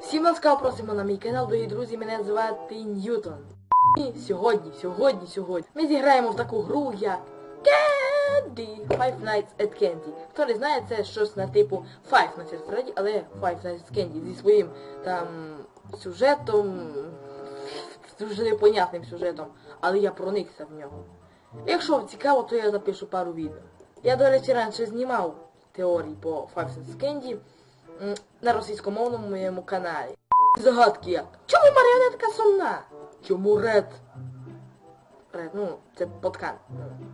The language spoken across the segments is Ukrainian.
Всім ласкаво просимо на мій канал, дорогі друзі, мене звати Ньютон. І сьогодні, сьогодні, сьогодні ми зіграємо в таку гру, як Candy Five Nights at Candy. Хто не знає, це щось на типу Five Nights at Freddy, але Five Nights at Candy зі своїм там сюжетом, дуже непонятним сюжетом, але я проникся в нього. Якщо цікаво, то я запишу пару відео. Я, до речі, раніше знімав теорії по Five Nights at Candy на російськомовному моєму каналі. Загадки як. Чому маріонетка сумна? Чому Ред? Ред, ну, це поткан.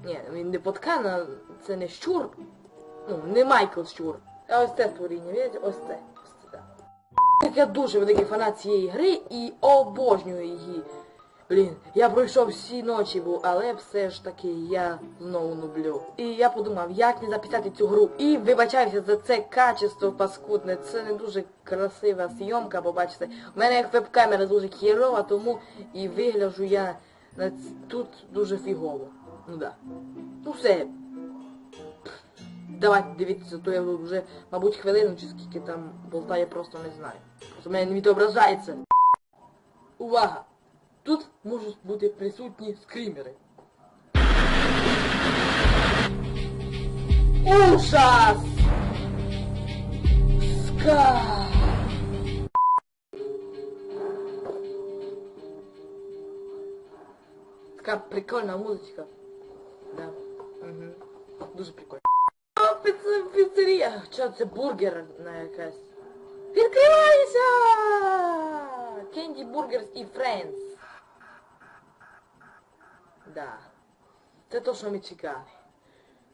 Ні, він не поткан, а це не щур. Ну, не Майкл Щур. А ось це створіння, бачите? Ось це. Ось це. Так Я дуже великий фанат цієї гри і обожнюю її. Блін, я пройшов всі ночі був, але все ж таки я знову нублю. І я подумав, як не записати цю гру. І вибачаюся за це качество паскудне. Це не дуже красива зйомка, бо бачите, у мене як веб-камера дуже хірова, тому і вигляджу я тут дуже фігово. Ну да. Ну все. Давайте дивіться, то я вже, мабуть, хвилину чи скільки там болтає, просто не знаю. Просто в мене не відображається. Увага! Тут можуть бути присутні скрімери. Ужас! Ска! Така прикольна музичка. Да. Угу. Дуже прикольно. О, піц- піцерія! Що це бургерна якась? Відкривайся! Кенді Бургерс і Френдс. Да. Це то, що ми чекали.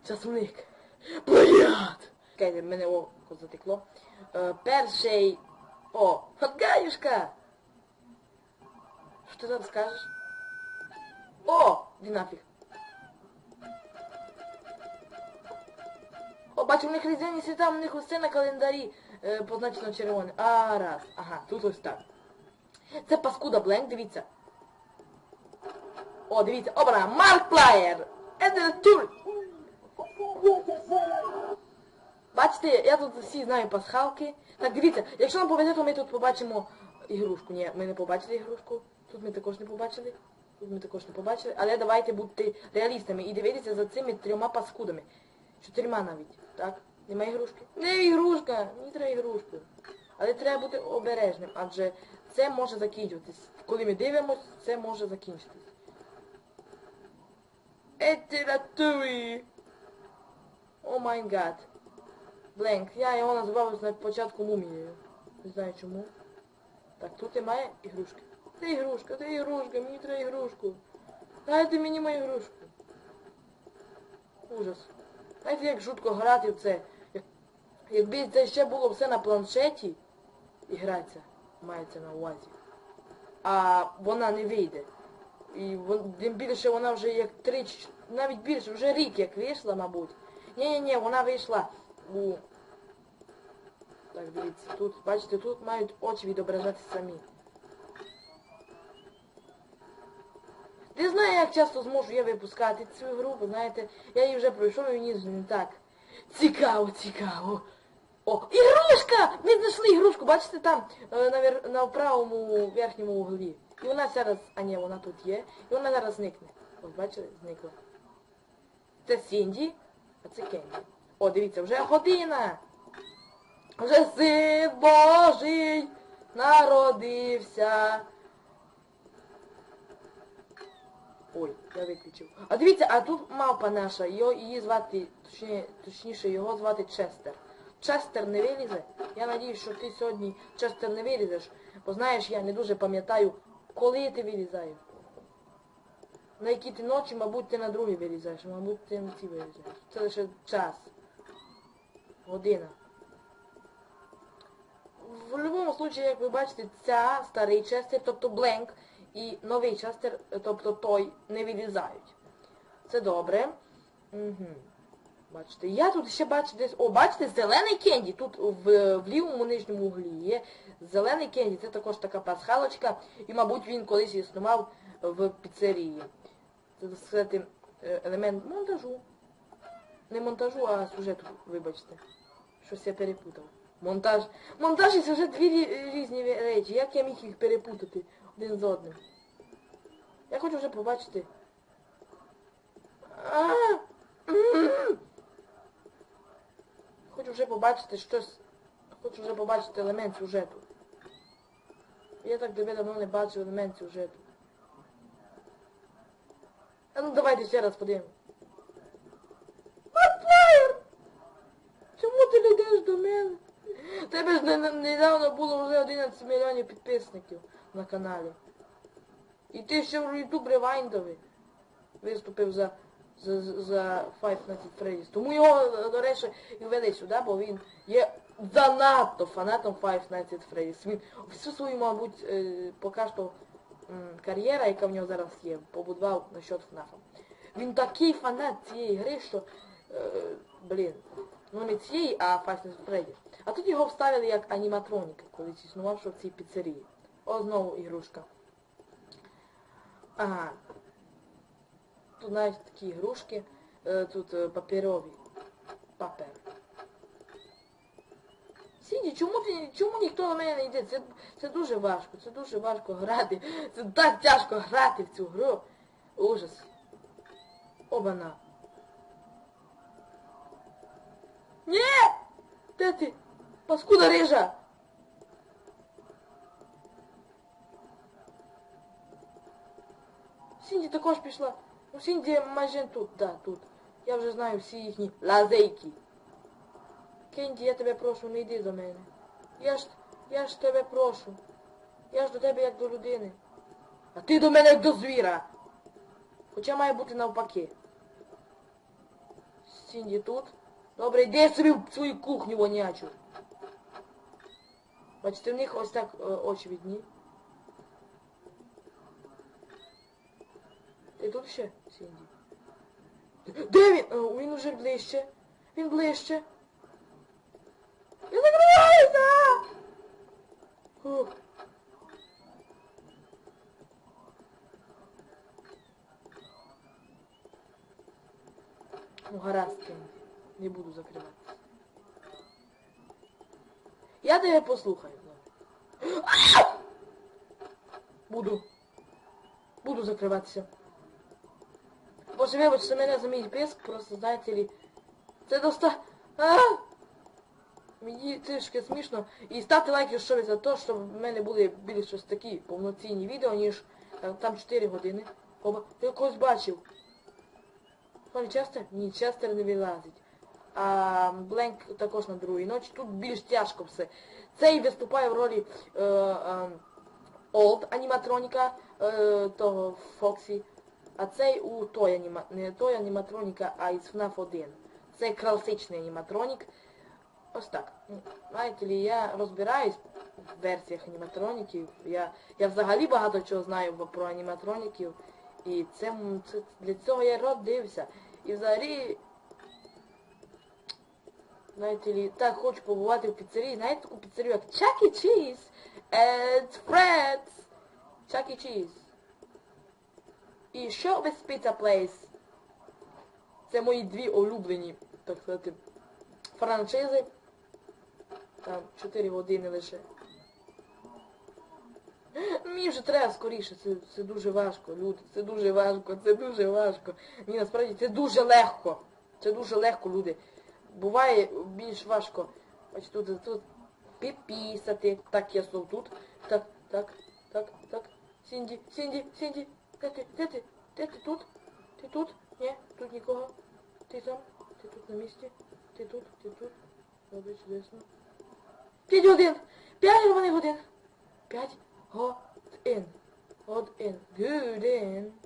Часник. Блядь! Чекайте, мене око затекло. Е, перший... О, Фатгаюшка! Що ти зараз скажеш? О! Ді нафіг. О, бачу, у них різдвяні свята, у них усе на календарі е, позначено червоне. А, раз. Ага, тут ось так. Це паскуда Бленк, дивіться. О, дивіться, обра, Марк Плаєр! Едер Тур! Бачите, я тут всі знаю пасхалки. Так, дивіться, якщо нам повезе, то ми тут побачимо ігрушку. Ні, ми не побачили ігрушку. Тут ми також не побачили. Тут ми також не побачили. Але давайте бути реалістами і дивитися за цими трьома паскудами. Чотирма навіть. Так? Нема ігрушки? Не ігрушка! Мені треба ігрушку. Але треба бути обережним, адже це може закінчуватись. Коли ми дивимося, це може закінчитись. Етератуї! О май гад. Бленк. Я його називав на початку мумією. Не знаю чому. Так, тут немає ігрушки. Де ігрушка? Де ігрушка? Мені треба ігрушку. Дайте мені мою ігрушку. Ужас. Знаєте, як жутко грати в це. Якби це ще було все на планшеті і гратися, мається на увазі. А вона не вийде. І тим більше вона вже як три, навіть більше, вже рік як вийшла, мабуть. Ні-ні-ні, вона вийшла у... Так, дивіться, тут, бачите, тут мають очі відображатися самі. Не знаю, як часто зможу я випускати цю гру, бо знаєте, я її вже пройшов і мені не так. Цікаво, цікаво. О, ігрушка! Ми знайшли ігрушку, бачите там, е, на, вер... на правому верхньому углі. І вона зараз, а ні, вона тут є. І вона зараз зникне. Ось, бачите, зникла. Це Сінді, а це Кенді. О, дивіться, вже година. Вже син Божий народився. Ой, я виключив. А дивіться, а тут мавпа наша, його, її звати, точні, точніше, його звати Честер. Честер не вилізе. Я надіюсь, що ти сьогодні Честер не вилізеш. Бо знаєш, я не дуже пам'ятаю, коли ти вилізаєш. На які ти ночі, мабуть, ти на другий вилізаєш, мабуть, ти на ці вилізаєш. Це лише час. Година. В будь-якому випадку, як ви бачите, ця старий Честер, тобто Бленк, і новий Честер, тобто той, не вилізають. Це добре. Угу. Бачите, я тут ще бачу десь... О, бачите, зелений кенді. Тут в, в лівому нижньому углі є зелений кенді. Це також така пасхалочка. І, мабуть, він колись існував в піцерії. Це, так сказати, е, елемент монтажу. Не монтажу, а сюжету, вибачте. Щось я перепутав. Монтаж. Монтаж і сюжет дві різні речі. Як я міг їх перепутати один з одним? Я хочу вже побачити. А! Хочу вже побачити щось. Хочу вже побачити елемент сюжету. Я так тебе давно не бачив елемент сюжету. А ну давайте ще раз подивимо. Маркфлаєр! Чому ти не йдеш до мене? Тебе ж не- не- недавно було вже 11 мільйонів підписників на каналі. І ти ще в YouTube ревайндові виступив за, за, за Five Nights at Freddy's. Тому його, до речі, і ввели сюди, бо він є занадто фанатом Five Nights at Freddy's. Він всю свою, мабуть, е, поки що кар'єра, яка в нього зараз є, побудував насчет ФНАФа. Він такий фанат цієї гри, що, е, блін, ну не цієї, а Five Nights at Freddy's. А тут його вставили як аніматроніка, колись існувавши в цій піцерії. О, знову ігрушка. Ага. Тут навіть такі ігрушки, е, тут е, паперові. Папер. Сіді, чому ти, чому ніхто на мене не йде? Це, це дуже важко, це дуже важко грати. Це так тяжко грати в цю гру. Ужас. Обана. Ні! Де ти? Паскуда рижа! Сінді також пішла. Ну Сінді майже тут, да, тут. Я вже знаю всі їхні лазейки. Кенді, я тебе прошу, не йди до мене. Я ж, я ж тебе прошу. Я ж до тебе як до людини. А ти до мене як до звіра. Хоча має бути навпаки. Сінді тут. Добре, йди собі в свою кухню вонячу. Бачите, в них ось так е, очі відні. Ти тут ще, Сінді? Де він? О, він уже ближче. Він ближче. Я закриваюся! Ух. Ну гаразд. Не буду закривати. Я тебе послухаю. Буду. Буду закриватися. Боже, вибачте мене за мій писк, просто знаєте ли. Це доста... А! Мені трішки смішно. І ставте лайк, якщо ви за те, щоб в мене були більш щось такі повноцінні відео, ніж е, там 4 години. Оба, ти когось бачив. Пане Честер? Ні, Честер не вилазить. А Бленк також на другій ночі. Тут більш тяжко все. Цей виступає в ролі е, е, Олд аніматроніка е, того Фоксі. А цей у той аніма... не той аніматроніка, а із FNAF 1. Це класичний аніматронік. Ось так. Знаєте ли, я розбираюсь в версіях аніматроніків. Я, я взагалі багато чого знаю про аніматроніків. І це, це для цього я родився. І взагалі, знаєте ли, так хочу побувати в піцерії. Знаєте таку піцерію, як E. Cheese and Fred's Chuck E. І Showbiz Pizza Place. Це мої дві улюблені, так сказати, франшизи. Там 4 години лише. Мені вже треба скоріше, це, це дуже важко, люди, це дуже важко, це дуже важко. Мені насправді це дуже легко. Це дуже легко, люди. Буває більш важко. Ось тут, тут піпісати. Так, я знов тут. Так, так, так, так. Сінді, Сінді, Сінді. Де ти? Де ти? Де ти тут? Ти тут? Ні, тут нікого. Ти там? Ти тут на місці? Ти тут? Ти тут? Добре, чудесно. П'ять годин! П'ять вони годин! П'ять годин. Годин. Годин.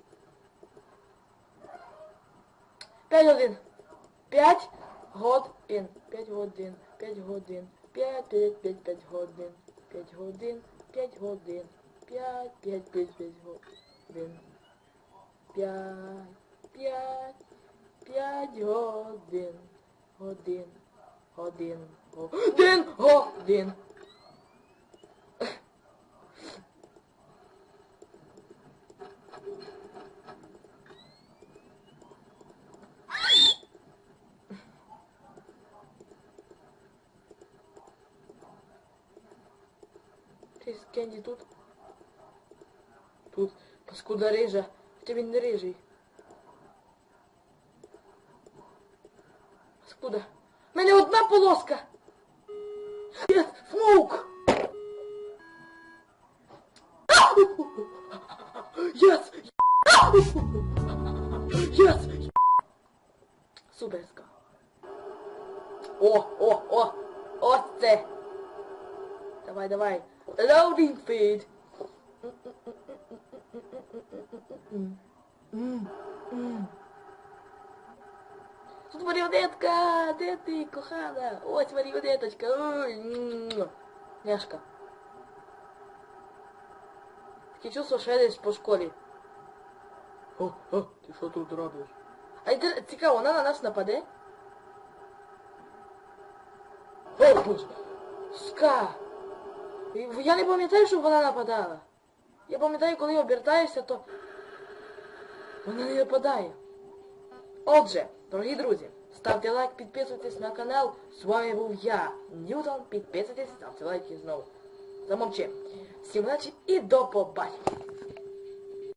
П'ять годин. П'ять годин. П'ять годин. П'ять годин. П'ять, п'ять, п'ять, п'ять годин. П'ять годин. П'ять годин. П'ять, п'ять, п'ять, п'ять годин. П'ять, п'ять, п'ять годин. Годин. Годин. Годин. Годин. Кенді тут. Тут паскуда рижа. Він не рижий. Паскуда. У мене одна полоска. Смоук! Єс! Єс! Суперська. О, о, о! Ось це! Давай, давай. Loading feed. Тут маріонетка! Де ти, кохана? Ось маріонеточка. Ой. Няшка. Таке чувство, що я десь по школі. О, о, ти що тут робиш? А й цікаво, вона на нас нападе? О, боже! Ска! Я не пам'ятаю, щоб вона нападала. Я пам'ятаю, коли обертаюся, то вона не нападає. Отже, дорогі друзі, ставте лайк, підписуйтесь на канал. З вами був я, Ньютон. Підписуйтесь, ставте лайки знову. Замовчи. Всім удачі і до побачення.